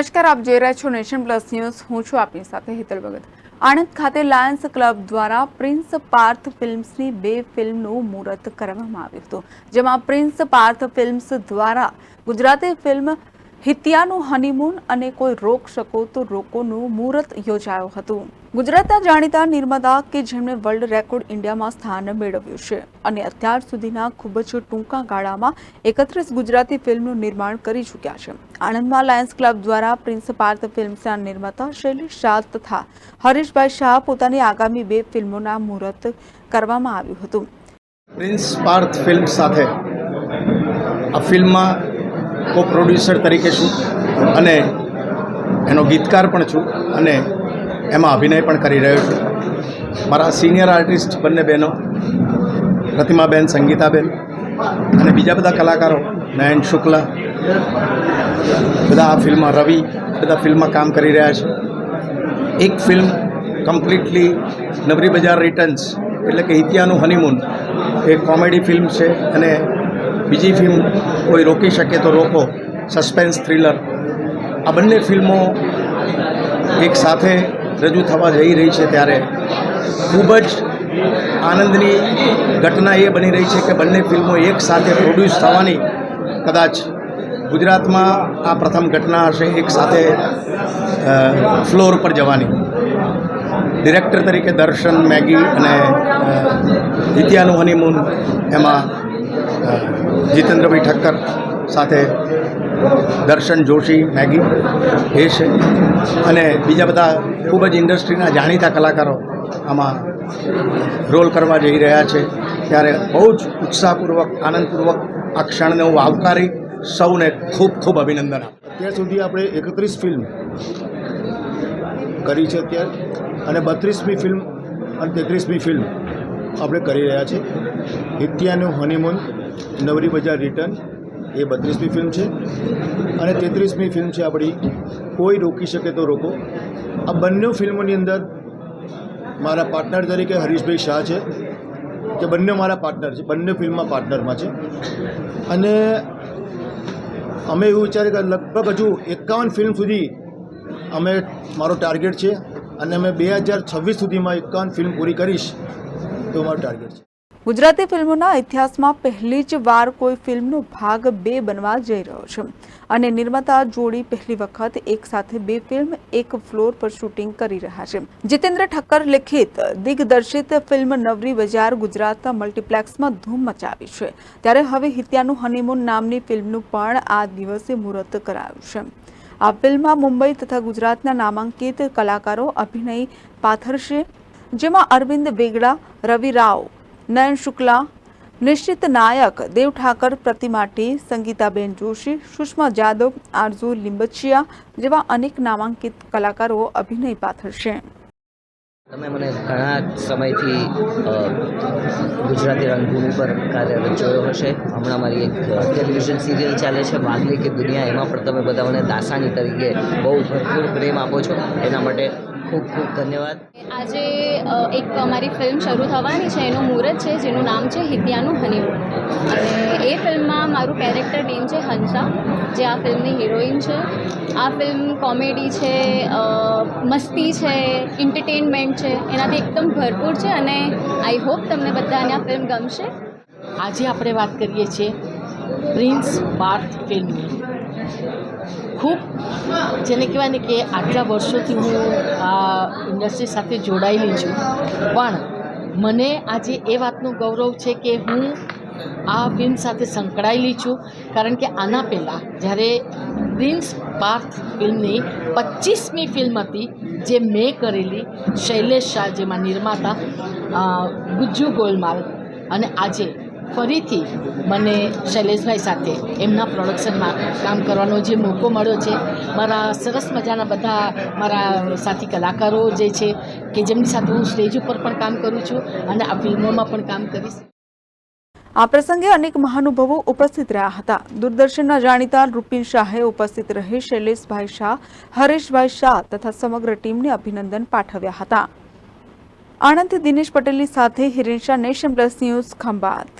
નમસ્કાર, આપ જોઈ રહ્યા છો નેશન પ્લસ ન્યૂઝ. હું છું આપની સાથે હેતલ ભગત. આણંદ ખાતે લાયન્સ ક્લબ દ્વારા પ્રિન્સ પાર્થ ફિલ્મ્સની બે ફિલ્મનું મુહૂર્ત કરવામાં આવ્યું હતું, જેમાં પ્રિન્સ પાર્થ ફિલ્મ્સ દ્વારા ગુજરાતી ફિલ્મ હિતિયાનું હનીમૂન અને કોઈ રોક શકો તો રોકોનું મુહૂર્ત યોજાયું હતું. ગુજરાતના જાણીતા નિર્માતા કે જેમણે વર્લ્ડ રેકોર્ડ ઇન્ડિયામાં સ્થાન મેળવ્યું છે. અને અત્યાર સુધીના ખૂબ જ ટૂંકા ગાળામાં એકત્રીસ ગુજરાતી ફિલ્મનું નિર્માણ કરી ચૂક્યા છે. આણંદમાં લાયન્સ ક્લબ દ્વારા પ્રિન્સ પાર્થ ફિલ્મ્સના નિર્માતા શૈલેષ શાહ તથા હરીશભાઈ શાહ પોતાની આગામી બે ફિલ્મોના મુહૂર્ત કરવામાં આવ્યું હતું. પ્રિન્સ પાર્થ ફિલ્મ સાથે આ ફિલ્મમાં કો પ્રોડ્યુસર તરીકે છું અને એનો ગીતકાર પણ છું અને એમાં અભિનય પણ કરી રહ્યો છું. મારા સિનિયર આર્ટિસ્ટ બંને બહેનો, પ્રતિમાબેન, સંગીતાબેન અને બીજા બધા કલાકારો, નયન શુક્લા, બધા આ ફિલ્મમાં રવિ, બધા ફિલ્મમાં કામ કરી રહ્યા છે. એક ફિલ્મ કમ્પ્લીટલી નબરી બજાર રિટર્ન્સ એટલે કે ઇતિયાનું હનીમૂન એ કોમેડી ફિલ્મ છે અને બીજી ફિલ્મ કોઈ રોકી શકે તો રોકો સસ્પેન્સ થ્રિલર આ બંને ફિલ્મો એક સાથે રજૂ થવા જઈ રહી છે ત્યારે ખૂબ જ આનંદની ઘટના એ બની રહી છે કે બંને ફિલ્મો એક સાથે પ્રોડ્યુસ થવાની કદાચ ગુજરાતમાં આ પ્રથમ ઘટના હશે એક સાથે ફ્લોર પર જવાની. ડિરેક્ટર તરીકે દર્શન, મેગી અને નિત્યાનું હનીમૂન એમાં જીતેન્દ્રભાઈ ઠક્કર સાથે દર્શન, જોશી, મેગી, એ છે. અને બીજા બધા ખૂબ જ ઇન્ડસ્ટ્રીના જાણીતા કલાકારો આમાં રોલ કરવા જઈ રહ્યા છે. ત્યારે બહુ જ ઉત્સાહપૂર્વક, આનંદપૂર્વક આ ક્ષણને હું આવકારી સૌને ખૂબ ખૂબ અભિનંદન આપું. અત્યાર સુધી આપણે એકત્રીસ ફિલ્મ કરી છે અત્યારે અને બત્રીસમી ફિલ્મ અને તેત્રીસમી ફિલ્મ આપણે કરી રહ્યા છે. હિત્યાનું હનીમૂન નવરી બજાર રિટર્ન એ બત્રીસમી ફિલ્મ છે. અને તેત્રીસમી ફિલ્મ છે આપણી, કોઈ રોકી શકે તો રોકો. આ બંને ફિલ્મોની અંદર મારા પાર્ટનર તરીકે હરીશભાઈ શાહ છે, જે બંને મારા પાર્ટનર છે, બંને ફિલ્મમાં પાર્ટનરમાં છે. અને અમે એવું વિચાર્યું કે લગભગ હજુ એકાવન ફિલ્મ સુધી અમે મારો ટાર્ગેટ છે અને અમે બે હજાર છવ્વીસ સુધીમાં એકાવન ફિલ્મ પૂરી કરીશ તો મારું ટાર્ગેટ છે. ગુજરાતી ફિલ્મોના ઇતિહાસમાં પહેલી જ વાર કોઈ ફિલ્મનો ભાગ બે બનવા જઈ રહ્યો છે. અને નિર્માતા જોડી પહેલી વખત એક સાથે બે ફિલ્મ એક ફ્લોર પર શૂટિંગ કરી રહ્યા છે. જીતેન્દ્ર ઠક્કર લિખિત દિગ્દર્શિત ફિલ્મ નવરી બજાર ગુજરાતના મલ્ટીપ્લેક્સમાં ધૂમ મચાવી છે. ત્યારે હવે હિત્યાનું હનીમૂન નામની ફિલ્મનું પણ આ દિવસે મુહૂર્ત કરાયું છે. આ ફિલ્મમાં મુંબઈ તથા ગુજરાતના નામાંકિત કલાકારો અભિનય પાથરશે. જેમાં અરવિંદ બેગડા, રવિ રાવ નયન શુક્લા, નિશ્ચિત નાયક, દેવ ઠાકર પ્રતિમાટી સંગીતાબેન જોશી, સુષ્મા જાદવ આરઝુ લિંબચિયા જેવા અનેક નામાંકિત કલાકારો અભિનય પાથરશે તમે મને ઘણા સમયથી ગુજરાતી રંગભૂમિ પર કાર્યરત જોયો હશે. હમણાં મારી એક ટેલિવિઝન સિરિયલ ચાલે છે વાગલી કે દુનિયા. એમાં પણ તમે બધા મને દાસાની તરીકે બહુ ભરપૂર પ્રેમ આપો છો. એના માટે ખૂબ ખૂબ ધન્યવાદ. આજે એક અમારી ફિલ્મ શરૂ થવાની છે એનું મુહૂર્ત છે જેનું નામ છે હિત્યાનું હનીમૂન અને એ ફિલ્મમાં મારું કેરેક્ટર નેમ છે હંસા જે આ ફિલ્મની હિરોઈન છે. આ ફિલ્મ કોમેડી છે મસ્તી છે એન્ટરટેનમેન્ટ છે એનાથી એકદમ ભરપૂર છે અને આઈ હોપ તમને બધાને આ ફિલ્મ ગમશે. આજે આપણે વાત કરીએ છીએ પ્રિન્સ પાર્થ ફિલ્મની. ખૂબ, જેને કહેવાય ને કે આટલા વર્ષોથી હું આ ઇન્ડસ્ટ્રી સાથે જોડાયેલી છું. પણ મને આજે એ વાતનું ગૌરવ છે કે હું આ ફિલ્મ સાથે સંકળાયેલી છું. કારણ કે આના પહેલાં જ્યારે પ્રિન્સ પાર્થ ફિલ્મની પચીસમી ફિલ્મ હતી, જે મેં કરેલી, શૈલેષ શાહ જેમાં નિર્માતા ગુજ્જુ ગોલમાલ. અને આજે ફરીથી મને શૈલેષભાઈ સાથે એમના પ્રોડક્શનમાં કામ કરવાનો જે મોકો મળ્યો છે, મારા સરસ મજાના બધા મારા સાથી કલાકારો જે છે કે જેમની સાથે હું સ્ટેજ ઉપર પણ કામ કરું છું અને આ ફિલ્મોમાં પણ કામ કરીશ. આ પ્રસંગે અનેક મહાનુભાવો ઉપસ્થિત રહ્યા હતા. દૂરદર્શનના જાણીતા રૂપિન શાહે ઉપસ્થિત રહી શૈલેષભાઈ શાહ, હરેશભાઈ શાહ તથા સમગ્ર ટીમને અભિનંદન પાઠવ્યા હતા. આણંદ દિનેશ પટેલની સાથે Hiren Shah, Nation Plus News Khambhat.